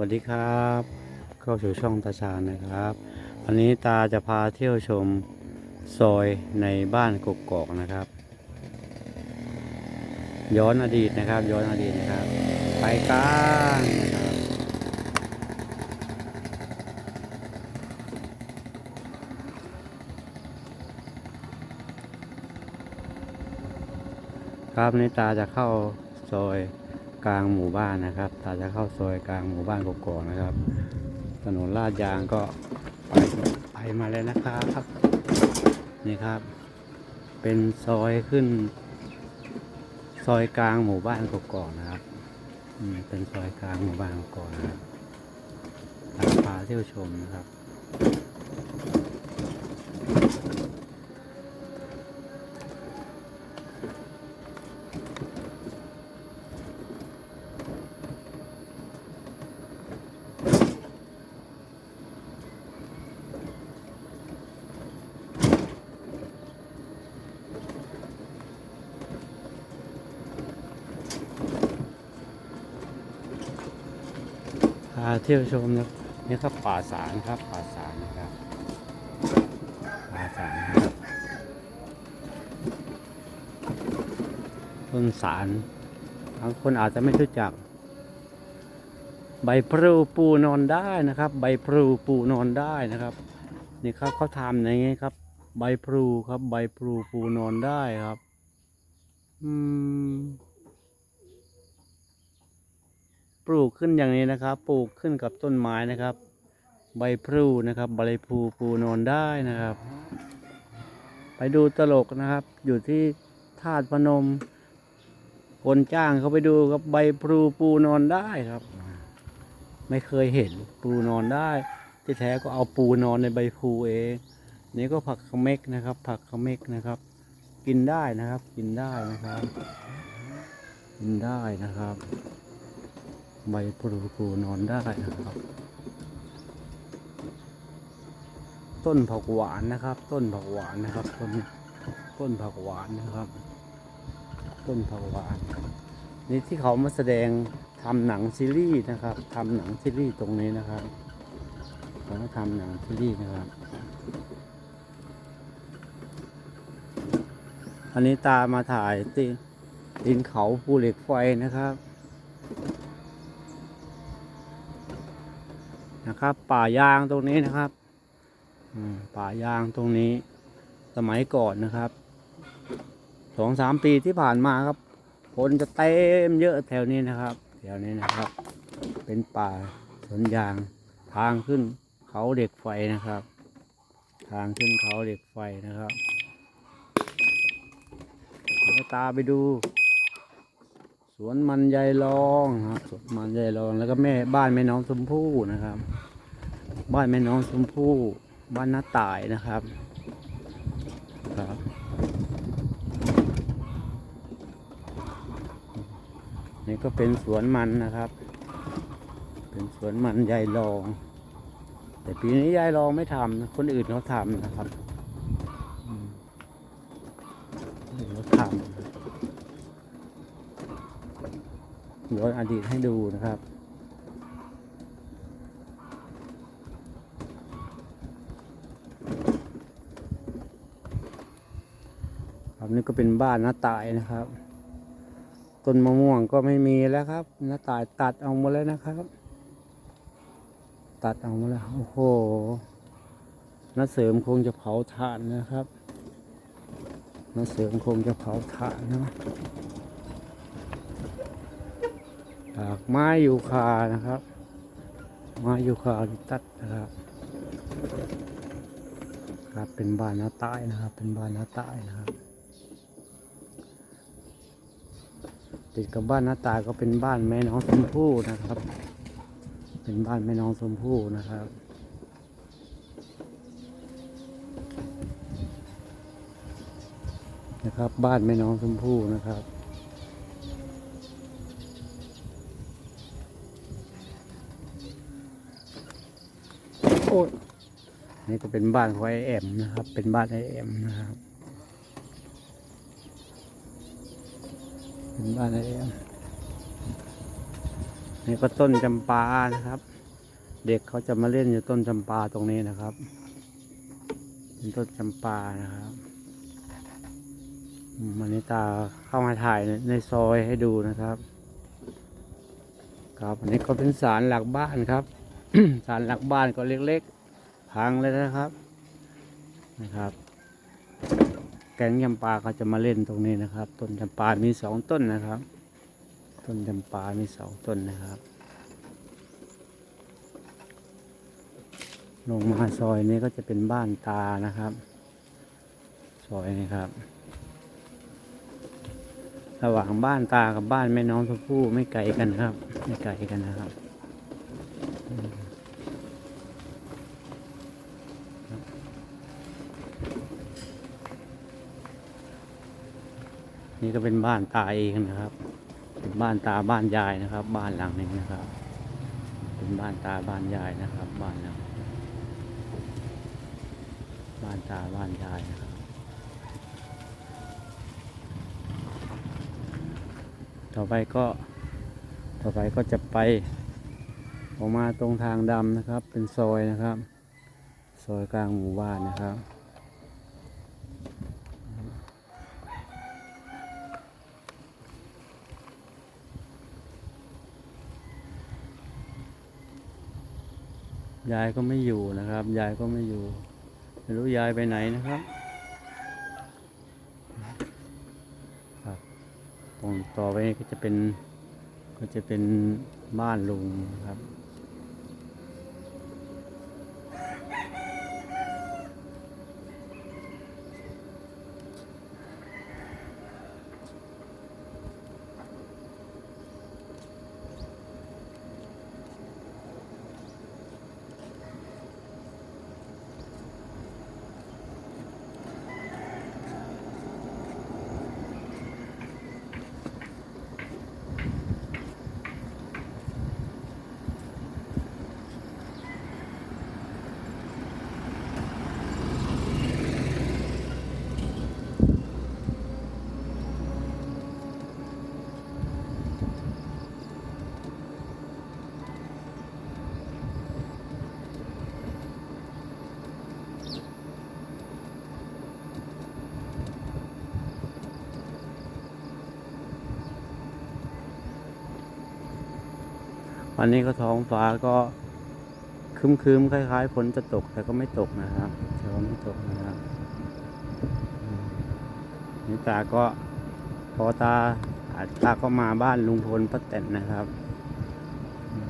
วัสดีครับเข้าสู่ช่องตาชาญนะครับ วันนี้ตาจะพาเที่ยวชมซอยในบ้านกกอกนะครับ ย้อนอดีตนะครับ ย้อนอดีตนะครับ ไปกันนะครับครับนี่ตาจะเข้าซอย กลางหมู่บ้านนะครับตาจะเข้าซอยกลางหมู่บ้านกกอกนะครับ ถนนลาดยางก็ไปไปมาแล้วนะครับนี่ครับ เป็นซอยขึ้น ซอยกลางหมู่บ้านกกอกนะครับเป็นซอยกลางหมู่บ้านกกอกนะครับตามพาเที่ยวชมนะครับาเที่ยวชมนะนี่ครับป่าสารครับป่าสารนะครับป่าสารนะครับต้นสารบางคนอาจจะไม่รู้จัก ใบพลูปูนอนได้นะครับ ใบพลูปูนอนได้นะครับ นี่ครับเขาทำอย่างงี้ครับ ใบพลูครับ ใบพลูปูนอนได้ครับ อืม ปลูกขึ้นอย่างนี้นะครับ ปลูกขึ้นกับต้นไม้นะครับ ใบพลูนะครับ ใบพลูปูนอนได้นะครับ ไปดูตลกนะครับ อยู่ที่ธาตุพนม คนจ้างเขาไปดูครับใบพลูปูนอนได้ครับ ไม่เคยเห็นปูนอนได้ ที่แท้ก็เอาปูนอนในใบพลูเองนี่ก็ผักขเม็กนะครับ ผักขเม็กนะครับ กินได้นะครับ กินได้นะครับ กินได้นะครับ ใบพลูปูนอนได้นะครับ ต้นผักหวานนะครับ ต้นผักหวานนะครับต้นต้นผักหวานนะครับ ต้นผักหวานนี่ที่เขามาแสดงทำหนังซีรีส์นะครับทำหนังซีรีส์ตรงนี้นะครับเขามาทำหนังซีรีส์นะครับ อันนี้ตามาถ่ายตีนตีนเขาภูเหล็กไฟนะครับ นะครับ ป่ายางตรงนี้นะครับป่ายางตรงนี้ สมัยก่อนนะครับสองสามปีที่ผ่านมาครับ คนจะเต็มเยอะแถวนี้นะครับ แถวนี้นะครับ เป็นป่าสวนยางทางขึ้นเขาเด็กไฟนะครับ ทางขึ้นเขาเด็กไฟนะครับเดี๋ยวตาไปดู สวนมันยายรองครับสวนมันยายรองแล้วก็แม่บ้านแม่น้องชมพู่นะครับ บ้านแม่น้องชมพู่บ้านน้าต่ายนะครับครับนี่ก็เป็นสวนมันนะครับ เป็นสวนมันยายรอง แต่ปีนี้ยายรองไม่ทำนะคนอื่นเขาทำนะครับอืมคนอื่นเขาทำ ย้อนอดีตให้ดูนะครับครับนี่ก็เป็นบ้านน้าตายนะครับ ต้นมะม่วงก็ไม่มีแล้วครับน้าตายตัดเอาหมดแล้วนะครับ ตัดเอาหมดแล้วโอ้โหน้าเสริมคงจะเผาถ่านนะครับน้าเสริมคงจะเผาถ่านนะ จากไม้ยูคานะครับ ไม้ยูคาลิตัสนะครับครับเป็นบ้านน้าใต้นะครับ เป็นบ้านน้าใต้นะครับ ติดกับบ้านน้าตายก็เป็นบ้านแม่น้องชมพู่นะครับ เป็นบ้านแม่น้องชมพู่นะครับนะครับ บ้านแม่น้องชมพู่นะครับ โอ้ย นี่ก็เป็นบ้านของไอแอมนะครับ เป็นบ้านไอแอมนะครับ เป็นบ้านไอแอมนี่ก็ต้นจำปานะครับ เด็กเขาจะมาเล่นอยู่ต้นจำปาตรงนี้นะครับ เป็นต้นจำปานะครับมวันนี้ตาเข้ามาถ่ายในซอยให้ดูนะครับ ครับอันนี้ก็เป็นศาลหลักบ้านครับ ศาลหลักบ้านก็เล็กๆ พังเลยนะครับ นะครับ แก๊งจำปาเขาจะมาเล่นตรงนี้นะครับ ต้นจำปา มีสองต้นนะครับ ต้นจำปา มีสองต้นนะครับ ลงมาซอยนี้ก็จะเป็นบ้านตานะครับ ซอยนี้ครับ ระหว่างบ้านตากับบ้านแม่น้องชมพู่ไม่ไกลกันครับ ไม่ไกลกันนะครับอืมครับ นี่ก็เป็นบ้านตาเองนะครับ เป็นบ้านตาบ้านยายนะครับ บ้านหลังนี้นะครับ เป็นบ้านตาบ้านยายนะครับ บ้านหลังบ้านตาบ้านยายนะครับต่อไปก็ต่อไปก็จะไปออกมาตรงทางดำนะครับ เป็นซอยนะครับ ซอยกลางหมู่บ้านนะครับ ยายก็ไม่อยู่นะครับ ยายก็ไม่อยู่ไม่รู้ยายไปไหนนะครับครับตรงต่อไปก็จะเป็นก็จะเป็นบ้านลุงครับ วันนี้ก็ท้องฟ้าก็ครึมๆคล้ายๆฝนจะตกแต่ก็ไม่ตกนะครับแต่ว่าไม่ตกนะครับนี่ตาก็พอตาตาก็มาบ้านลุงพลป้าแตนนะครับอื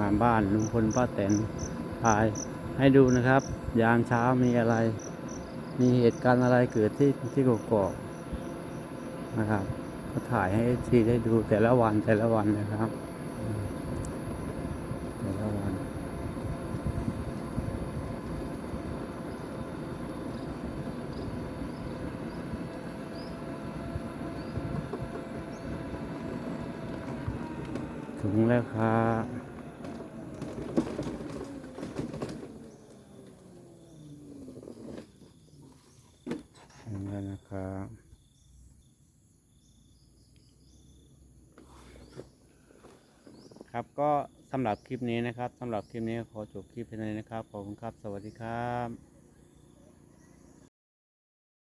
ม ก็มบ้านลุงพลป้าแตนถ่ายให้ดูนะครับ ยามเช้ามีอะไร มีเหตุการณ์อะไรเกิดที่ที่กกอกนะครับ ก็ถ่ายให้ทีได้ดูแต่ละวันแต่ละวันนะครับแต่ละวันถึงแล้วครับถึงแล้ว นะครับครับก็สำหรับคลิปนี้นะครับสำหรับคลิปนี้ขอจบคลิปเพียงเท่านี้นะครับขอบคุณครับ สวัสดีครับ